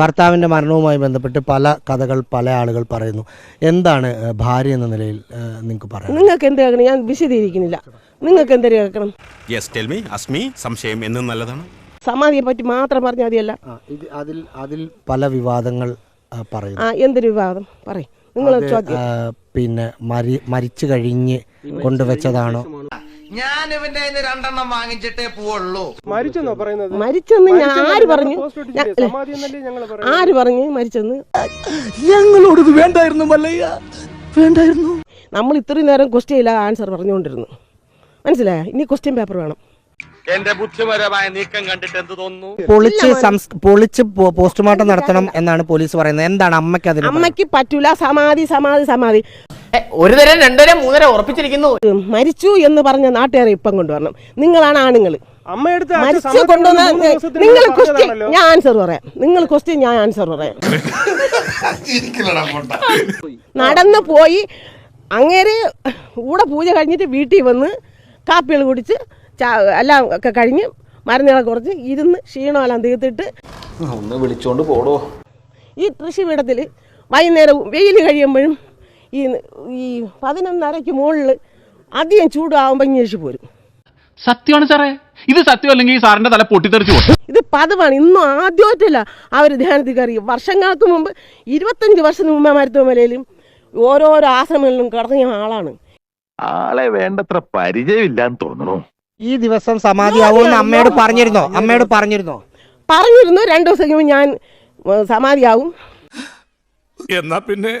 ഭർത്താവിന്റെ മരണവുമായി ബന്ധപ്പെട്ട് പല കഥകൾ പല ആളുകൾ പറയുന്നു. എന്താണ് ഭാര്യ എന്ന നിലയിൽ നിങ്ങൾക്ക് പറയാം നിങ്ങൾക്ക് എന്ത് കേൾക്കണം? ഞാൻ വിശദീകരിക്കുന്നില്ല. നിങ്ങൾക്ക് എന്ത് കേൾക്കണം? യെസ് ടെൽ മീ അസ്മി സംശയം എന്നും നല്ലതാണ്. സമാധിയെ പറ്റി മാത്രം പറഞ്ഞാൽ മതിയല്ല. ഇത് അതിൽ അതിൽ പല വിവാദങ്ങൾ പറയും പറയുന്നു. ആ എന്തൊരു വിവാദം? പറയും. നിങ്ങൾ പിന്നെ മരിച്ചു കഴിഞ്ഞ് കൊണ്ടുവച്ചതാണോ? ഞാൻ ഇവന്റെ കയ്യിന്ന് രണ്ടെണ്ണം വാങ്ങിച്ചിട്ടേ പോവുള്ളൂ. മരിച്ചെന്നോ പറയുന്നത്? മരിച്ചെന്ന് ഞാൻ ആര് പറഞ്ഞു ആര് പറഞ്ഞു മരിച്ചെന്ന്? ഞങ്ങളോട് വേണ്ടായിരുന്നു മല്ലയ്യ. വേണ്ടായിരുന്നു. നമ്മൾ ഇത്രയും നേരം ക്വസ്റ്റ്യൻ ഇല്ല ആൻസർ പറഞ്ഞുകൊണ്ടിരുന്നു. മനസ്സിലായ? ഇനി ക്വസ്റ്റ്യൻ പേപ്പർ വേണം. എന്റെ ബുദ്ധിപരമായ നീക്കം കണ്ടിട്ട് എന്ത് തോന്നുന്നു? പൊളിച്ച് പൊളിച്ച് പോസ്റ്റ്മോർട്ടം നടത്തണം എന്നാണ് പോലീസ് പറയുന്നത്. എന്താണ് അമ്മയ്ക്ക് അതിന് അമ്മയ്ക്ക് പറ്റൂല. സമാധി സമാധി സമാധി. ഒരു തരം രണ്ടുതരം മൂന്നര ഉറപ്പിച്ചിരിക്കുന്നു. മരിച്ചു എന്ന് പറഞ്ഞ നാട്ടുകാരെ ഇപ്പം കൊണ്ടുവരണം. നിങ്ങളാണ് ആണുങ്ങൾ. മരിച്ചു കൊണ്ടുവന്ന നിങ്ങൾ ക്വസ്റ്റ്യൻ ഞാൻ ആൻസർ പറയാം. നിങ്ങൾ ക്വസ്റ്റ്യൻ ഞാൻ ആൻസർ പറയാം. നടന്നു പോയി. അങ്ങേര് കൂടെ പൂജ കഴിഞ്ഞിട്ട് വീട്ടിൽ വന്ന് കാപ്പികൾ കുടിച്ച് ചാ- എല്ലാം ഒക്കെ കഴിഞ്ഞ് മരുന്നുകളെ കുറച്ച് ഇരുന്ന് ക്ഷീണമെല്ലാം തീർത്തിട്ട് ഒന്ന് വിളിച്ചോണ്ട് പോടോ. ഈ കൃഷിപീഠത്തിൽ വൈകുന്നേരം വെയിൽ കഴിയുമ്പോഴും ഈ ഈ പതിനൊന്നരയ്ക്ക് മുകളിൽ അധികം ചൂടാവുമ്പോൾ ഇങ്ങനെ പോരും. സത്യമാണ് സാറേ. ഇത് സത്യം അല്ലെങ്കിൽ സാറിന്റെ തല പൊട്ടിത്തെറിച്ചു പോകും ഇത് പതിവാണ്. ഇന്നും ആദ്യമായിട്ടല്ല അവർ ധ്യാനത്തിൽ കയറി. വർഷങ്ങൾക്ക് മുമ്പ് ഇരുപത്തഞ്ച് വർഷം മുമ്പ് മരുത്തുമലയിലും ഓരോരോ ആശ്രമങ്ങളിലും കിടന്ന ആളാണ്. ആളെ വേണ്ടത്ര പരിചയമില്ലാന്ന് തോന്നുന്നു. ഈ ദിവസം സമാധിയാവുമെന്ന് അമ്മയോട് പറഞ്ഞിരുന്നോ? അമ്മയോട് പറഞ്ഞിരുന്നോ? പറഞ്ഞിരുന്നു. രണ്ടു ദിവസം കഴിയുമ്പോൾ ഞാൻ സമാധിയാവും. എന്നാ പിന്നെ